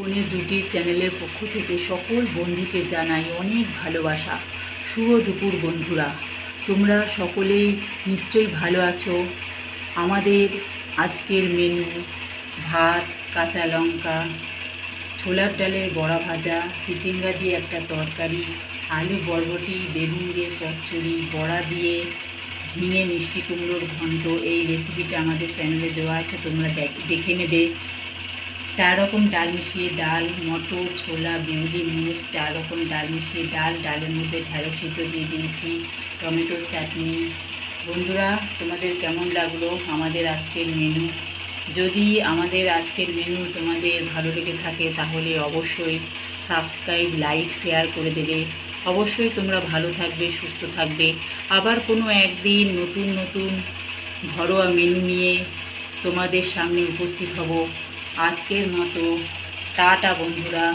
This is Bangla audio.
বনের জুটি চ্যানেলের পক্ষ থেকে সকল বন্ধুকে জানাই অনেক ভালোবাসা। শুভ দুপুর বন্ধুরা। তোমরা সকলেই নিশ্চয়ই ভালো আছো। আমাদের আজকের মেনু ভাত, কাঁচা লঙ্কা, ছোলার ডালের বড়া ভাজা, চিচিঙ্গা দিয়ে একটা তরকারি, আলু বরবটি, বেগুন দিয়ে চচ্চড়ি, বড়া দিয়ে ঝিঙে মিষ্টি কুমড়োর ঘন্ট, এই রেসিপিটা আমাদের চ্যানেলে দেওয়া আছে, তোমরা দেখ- দেখে নেবে। চার রকম ডাল মিশিয়ে ডাল, মটর, ছোলা বিউলি মুগ চার রকম ডাল মিশিয়ে ডাল, ডালের মধ্যে ঢেঁড়স সিদ্ধ দিয়ে দিয়েছি, টমেটোর চাটনি। বন্ধুরা, তোমাদের কেমন লাগল আমাদের আজকের মেনু যদি আমাদের আজকের মেনু তোমাদের ভালো লেগে থাকে, তাহলে অবশ্যই সাবস্ক্রাইব লাইক শেয়ার করে দেবে। অবশ্যই তোমরা ভালো থাকবে, সুস্থ থাকবে। আবার কোনো একদিন নতুন নতুন ঘরোয়া মেনু নিয়ে তোমাদের সামনে উপস্থিত হব। আজকের মতো। টাটা বন্ধুরা।